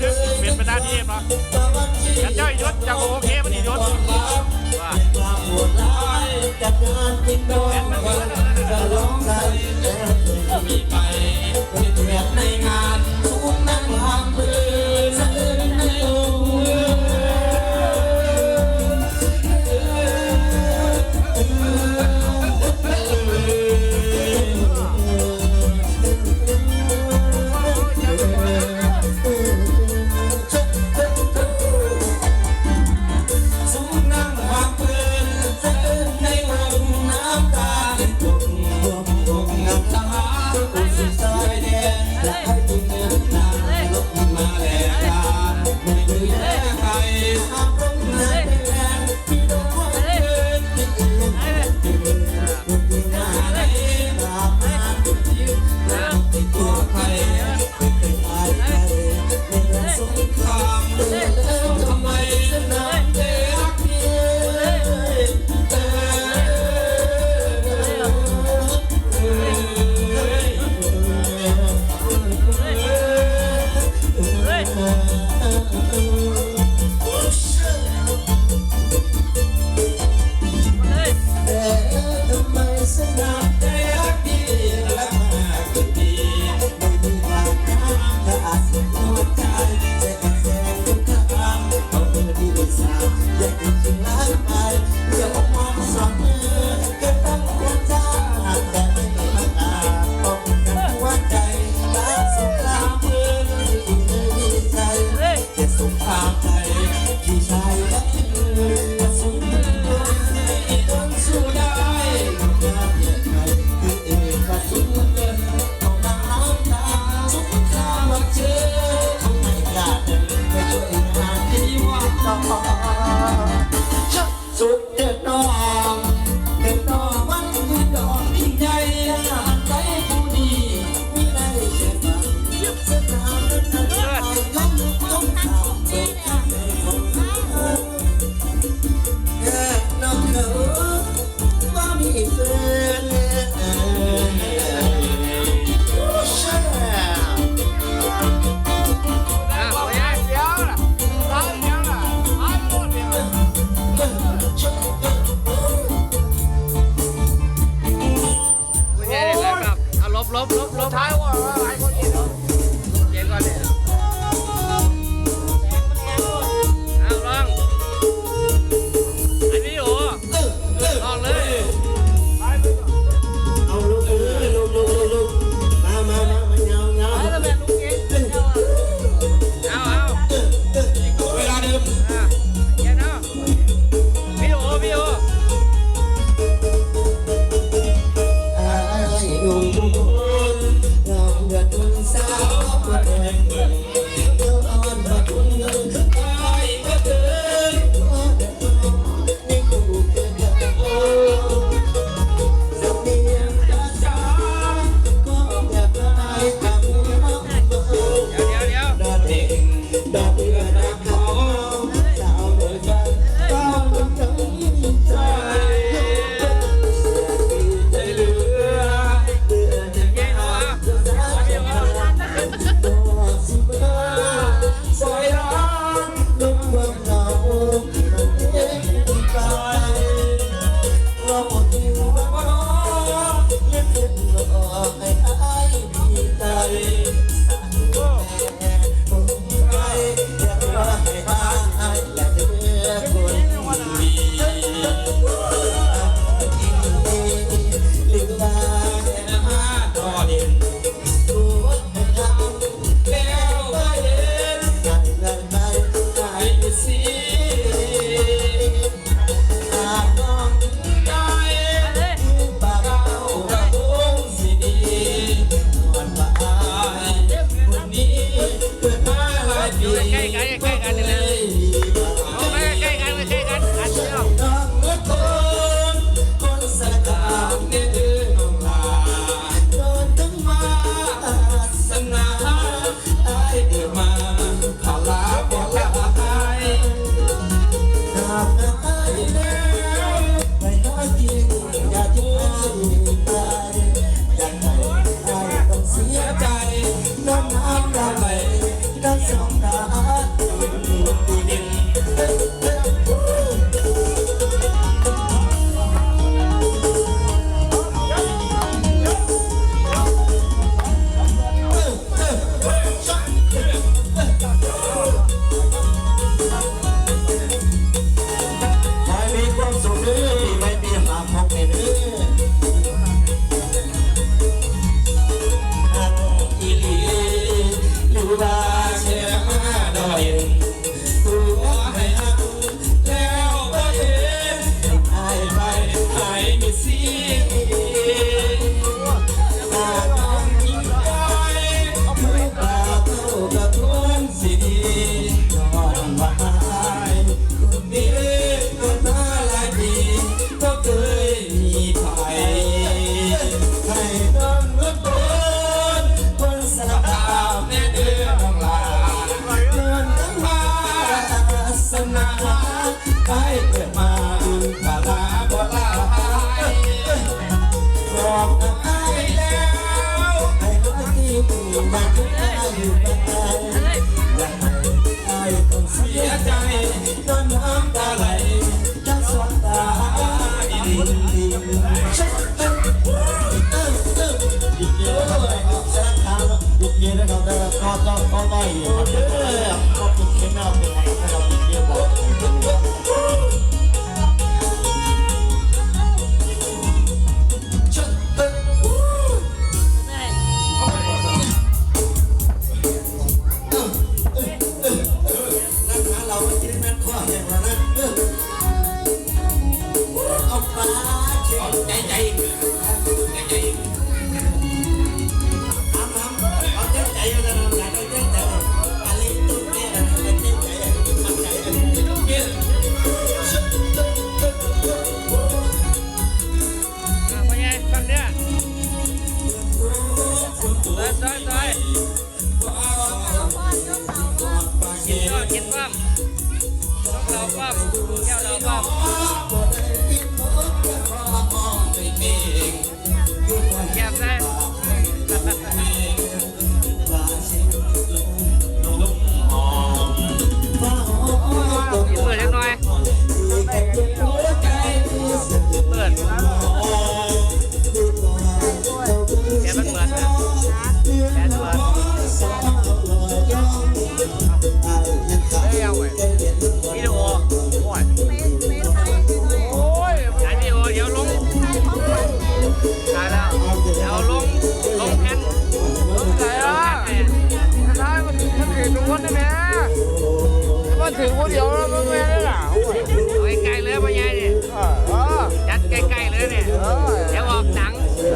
เปลี่ยนเป็นหน้ที่เอ็มาฉันเจ้ายศจากโอเคมันนี่ยศว่าแต่ร้องใจแต่มีไเป็นแบบใา oh, oh. So, yeah. ลบลบลบ ท้ายว่าไอ้คน มาได้อยู่บ้านอยาให้อายต้องเสีใจจนน้ำตาไหลจะตาอีดีดีเย็นครก็ต้องก็ต้อยู่ครัขอบคุณที่ม่เอาเป็นไรถ้าเราติดเยอะบอก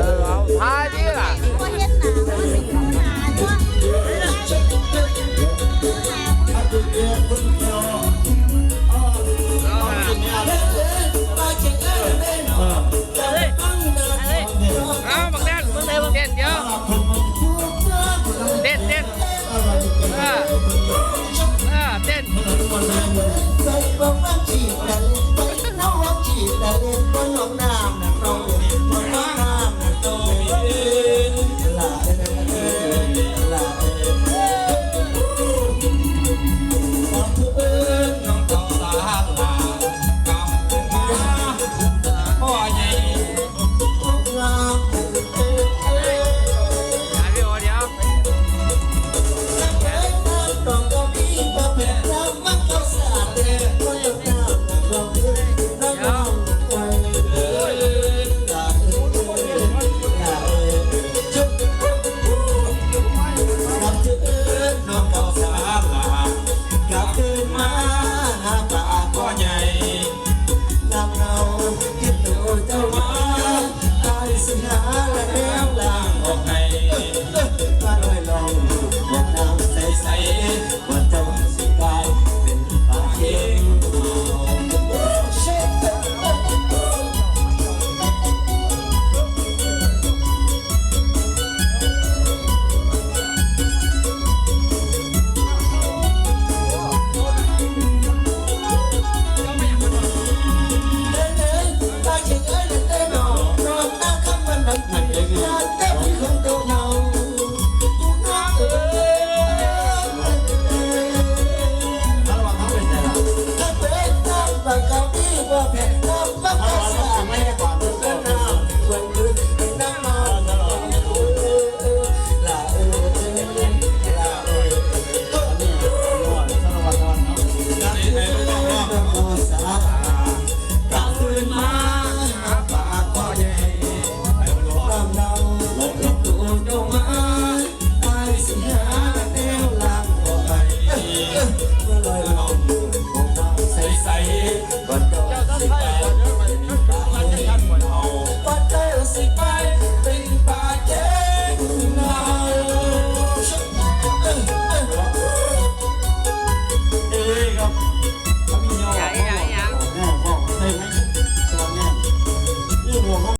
เออเอาท้าย